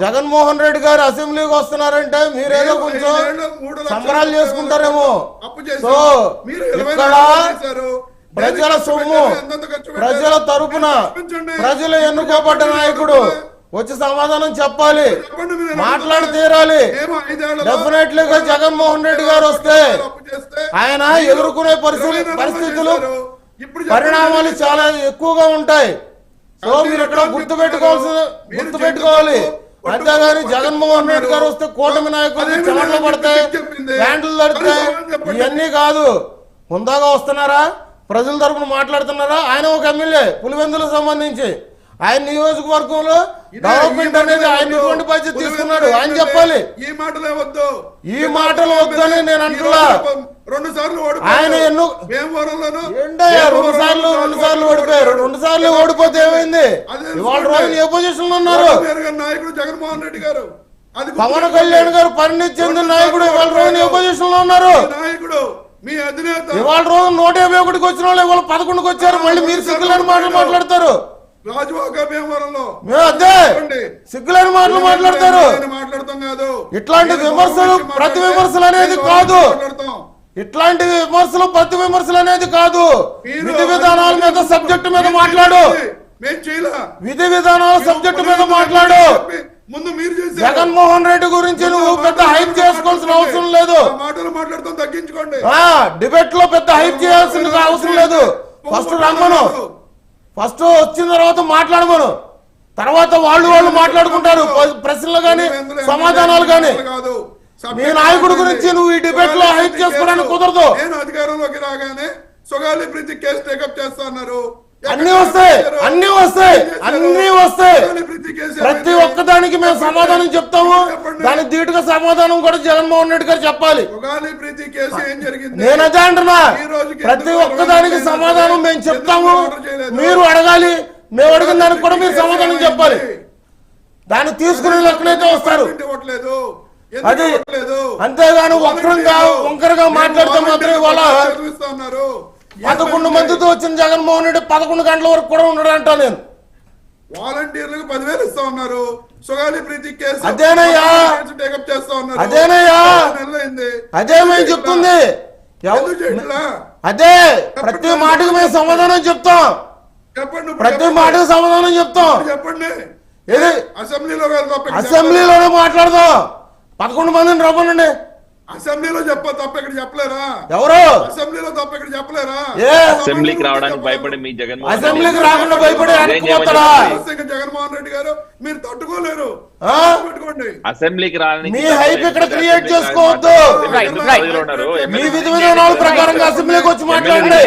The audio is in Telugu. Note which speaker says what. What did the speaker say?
Speaker 1: జగన్మోహన్ రెడ్డి గారు అసెంబ్లీకి వస్తున్నారంటే మీరేదో
Speaker 2: మీరు
Speaker 1: కొంచెం సంబరాలు చేసుకుంటారేమో. సో ఇక్కడ. ప్రజల సొమ్ము? ప్రజల తరపున. ప్రజలు ఎన్నుకోబడ్డ నాయకుడు వచ్చి సమాధానం చెప్పాలి మాట్లాడి? తీరాలి
Speaker 2: ఏమో ఐదేళ్ళలో
Speaker 1: Definitely గా జగన్మోహన్ రెడ్డి గారు వస్తే ఆయన ఎదుర్కొనే పరిస్థితులు. పరిణామాలు చాలా ఎక్కువగా ఉంటాయి సో మీరు ఇక్కడ గుర్తు పెట్టుకోవాల్సిన
Speaker 2: మీరు
Speaker 1: గుర్తు పెట్టుకోవాలి అంతేగాని జగన్మోహన్ రెడ్డి గారు వస్తే కూటమి నాయకులు చెమటలు పడతాయి. ప్యాంట్లు తడితాయి. ఇవన్నీ కాదు. హుందాగా వస్తున్నారా? ప్రజల తరపున మాట్లాడుతున్నారా? ఆయన ఒక ఎమ్మెల్యే పులివెందులకు సంబంధించి. ఆయన నియోజకవర్గంలో డెవలప్మెంట్ అనేది ఆయన. ఎటువంటి బాధ్యత తీసుకున్నాడు. ఆయన చెప్పాలి.
Speaker 2: ఈ మాటలే వద్దు.
Speaker 1: ఈ మాటలు వద్దని నేను అంటున్నా.
Speaker 2: రెండు సార్లు
Speaker 1: ఆయన ఎన్నో-
Speaker 2: భీమవరంలోను
Speaker 1: రెండు సార్లు రెండు సార్లు ఓడిపోయారు. రెండు సార్లు ఓడిపోతే ఏమైంది? ఇవాళ. రోజు ఏ పొజిషన్లో ఉన్నారు?
Speaker 2: నాయకుడు జగన్మోహన్ రెడ్డి గారు. అది
Speaker 1: పవన్. కళ్యాణ్ గారు పరిణితి చెందిన నాయకుడు ఇవాళ రోజు ఏ పొజిషన్లో ఉన్నారు?
Speaker 2: నాయకుడు మీ అధినేత.
Speaker 1: ఇవాళ రోజు నూట యాభై ఒకటికి వచ్చిన వాళ్ళు ఇవాళ పదకొండుకి వచ్చారు. మళ్ళీ మీరు సిగ్గులేని మాటలు మాట్లాడతారు.
Speaker 2: రాజువాక భీమవరంలో.
Speaker 1: మేము అదే!
Speaker 2: చూడండి.
Speaker 1: సిగ్గులేని మాటలు మాట్లాడతారు.
Speaker 2: నేను మాట్లాడతాం కాదు.
Speaker 1: ఇట్లాంటి విమర్శలు, ప్రతి విమర్శలు అనేది కాదు. ఇట్లాంటి విమర్శలు ప్రతి విమర్శలు అనేది కాదు. విధి విధానాల మీద సబ్జెక్టు మీద మాట్లాడు. విధి విధానాల సబ్జెక్టు మీద మాట్లాడు.
Speaker 2: ముందు మీరు.
Speaker 1: జగన్మోహన్ రెడ్డి గురించి నువ్వు పెద్ద హైప్ చేసుకోవాల్సిన అవసరం లేదు.
Speaker 2: మాటలు మాట్లాడతాం తగ్గించుకోండి.
Speaker 1: డిబేట్లో పెద్ద హైప్ చేయాల్సిన అవసరం లేదు. ఫస్ట్ రమ్మను. ఫస్ట్ వచ్చిన తర్వాత మాట్లాడమను తర్వాత వాళ్ళు వాళ్ళు మాట్లాడుకుంటారు. ప్రశ్నలు గాని సమాధానాలు
Speaker 2: కాదు?
Speaker 1: మీ నాయకుడి గురించి నువ్వు ఈ డిబేట్లో హైప్ చేసుకోవడానికి కుదరదు.
Speaker 2: నేను అధికారంలోకి రాగానే సుగాలి ప్రీతి కేసు టేకప్ చేస్తా అన్నారు.
Speaker 1: అన్ని వస్తాయి అన్ని వస్తాయి అన్ని వస్తాయి.
Speaker 2: ప్రీతి?
Speaker 1: ఒక్కదానికి మేము సమాధానం చెప్తాము. దానికి ధీటుగా సమాధానం కూడా జగన్మోహన్ రెడ్డి గారు చెప్పాలి.
Speaker 2: సుగాలి ప్రీతి కేసు ఏం జరిగింది?
Speaker 1: నేను అదే అంటున్నా. ప్రతి ఒక్కదానికి సమాధానం మేము? చెప్తాము? మీరు అడగాలి. మేము అడిగిన దానికి కూడా మీరు సమాధానం చెప్పాలి. దాన్ని తీసుకునే లెక్కనైతే వస్తారు. అది? అంతేగాని వక్రంగా వంకరగా మాట్లాడితే మాత్రం ఇవాళ పదకొండు మందితో వచ్చిన జగన్మోహన్ రెడ్డి పదకొండు గంటల వరకు కూడా ఉండడు అంటా నేను.
Speaker 2: వాలంటీర్లకు పదివేలు ఇస్తా ఉన్నారు. సుగాలి ప్రీతి కేసు
Speaker 1: అదేనయ్యా.
Speaker 2: టేకప్ చేస్తా ఉన్నారు.
Speaker 1: అదేనయ్యా. అదే మేము చెప్తుంది? అదే ప్రతి మాటకు మేము సమాధానం చెప్తాం.
Speaker 2: చెప్పండి
Speaker 1: ప్రతి. మాటకు సమాధానం చెప్తాం.
Speaker 2: చెప్పండి.
Speaker 1: ఇది
Speaker 2: అసెంబ్లీలో
Speaker 1: అసెంబ్లీలోనే మాట్లాడదాం. పదకొండు మందిని రమ్మనండి.
Speaker 2: చెప్పలేరా? అసెంబ్లీలో చెప్ప తప్ప ఇక్కడ చెప్పలేరా
Speaker 1: ఎవరు?
Speaker 2: అసెంబ్లీలో తప్ప ఇక్కడ చెప్పలేరా?
Speaker 1: ఏ?
Speaker 3: అసెంబ్లీకి రావడానికి భయపడి మీ జగన్మోహన్ రెడ్డి
Speaker 1: అసెంబ్లీకి రాకుండా భయపడి
Speaker 2: జగన్మోహన్ రెడ్డి గారు మీరు తట్టుకోలేరు.
Speaker 1: ఆ?
Speaker 2: పెట్టుకోండి.
Speaker 3: అసెంబ్లీకి
Speaker 1: మీ హైప్ ఇక్కడ క్రియేట్ చేసుకోవద్దు. మీ విధి విధానాల ప్రకారంగా అసెంబ్లీకి వచ్చి మాట్లాడండి.